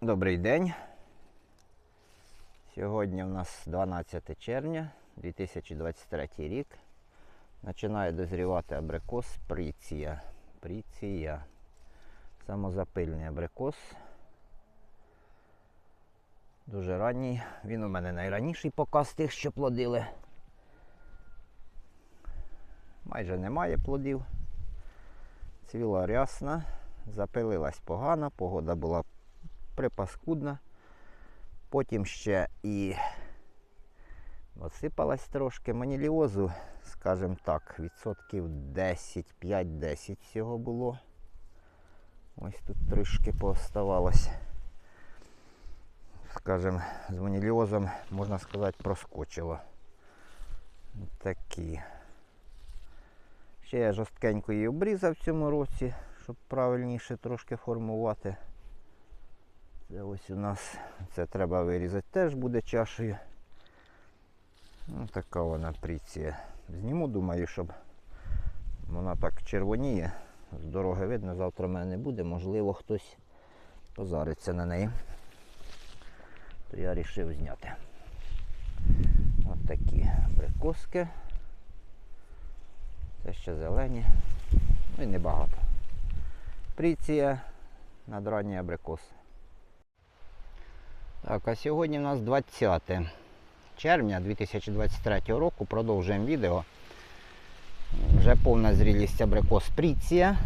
Добрий день. Сьогодні у нас 12 червня 2023 рік. Починає дозрівати абрикос Пріція. Пріція. Самозапильний абрикос. Дуже ранній. Він у мене найраніший показ тих, що плодили. Майже немає плодів. Цвіла рясна, запилилась погано, погода була припаскудна. Потім ще і осипалась трошки. Маніліозу, скажімо так, відсотків 10, 5-10 всього було. Ось тут трішки пооставалось. Скажімо, з маніліозом, можна сказати, проскочило. Такі. Ще я жорсткенько її обрізав в цьому році, щоб правильніше трошки формувати. Це ось у нас, це треба вирізати, теж буде чашею. Ну, така вона пріція. Зніму, думаю, щоб вона так червоніє. З дороги видно, завтра в мене не буде, можливо, хтось позариться на неї. То я вирішив зняти. Ось такі прикоски. Це ще зелені. Ну і небагато. Пріція надранній абрикос. Так, а сьогодні у нас 20 червня 2023 року. Продовжуємо відео. Вже повна зрілість абрикос Пріція.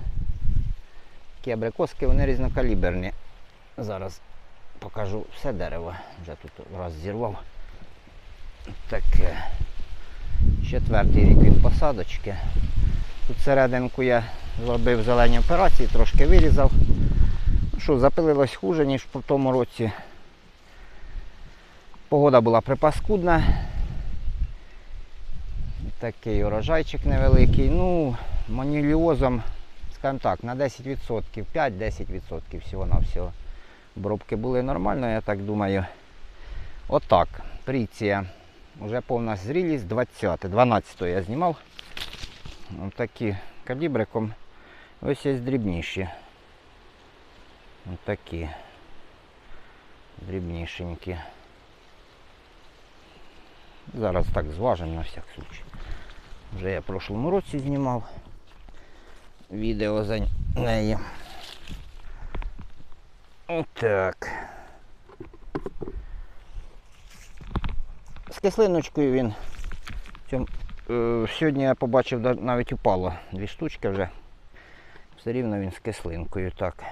Такі абрикоски, вони різнокаліберні. Зараз покажу все дерево. Вже тут раз зірвав. Таке. Четвертий рік від посадочки. Тут серединку я зробив зелені операції, трошки вирізав. Ну що, запилилось хуже, ніж в тому році. Погода була припаскудна. Такий урожайчик невеликий. Ну, маніліозом, скажімо так, на 10%, 5-10% всього-навсього. Обробки були нормально, я так думаю. Отак. Пріція. Уже повна зрілість 20 12 я знімав. Ось такі калібриком. Ось є дрібніші. Ось такі. Дрібнішенькі. Зараз так зважимо на всяк случай. Вже я в прошлому році знімав відео за неї. Отак. З кислиночкою він. Цьому, е, сьогодні я побачив навіть упало дві штучки вже. Все рівно він з кислинкою так.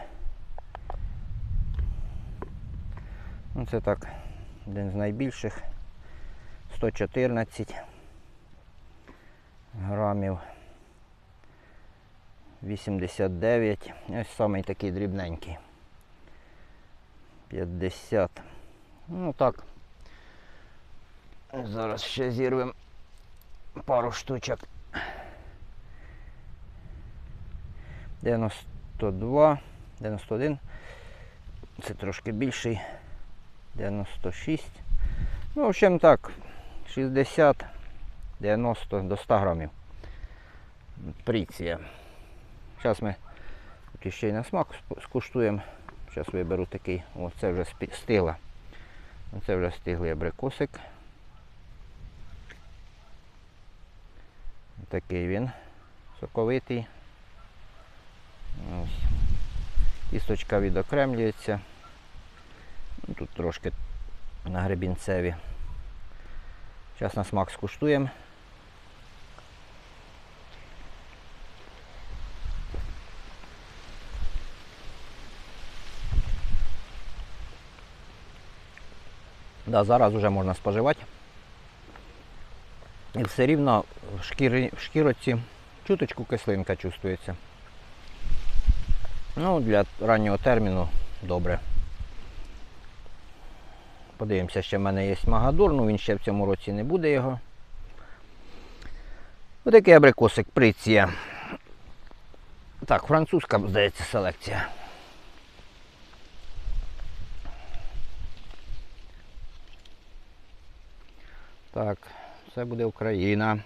Ну, це так, один з найбільших. 114 грамів. 89. Ось самий такий дрібненький. 50. Ну так. Зараз ще зірвемо пару штучок. 92, 91. Це трошки більший. 96. Ну, в общем так, 60, 90 до 100 грамів. Пріція. Зараз ми ще й на смак скуштуємо. Зараз виберу такий. О, це вже стигла. Це вже стиглий абрикосик. Такий він. Соковитий. Ось. Кісточка відокремлюється. Ну, Тут трошки на гребінцеві. Зараз на смак скуштуємо. Да, зараз вже можна споживати. І все рівно в, шкірі, в шкіроці чуточку кислинка чувствується. Ну, для раннього терміну добре. Подивимося, ще в мене є магадур, ну він ще в цьому році не буде його. Отакий абрикосик приція. Так, французька, здається, селекція. Так, це буде Україна.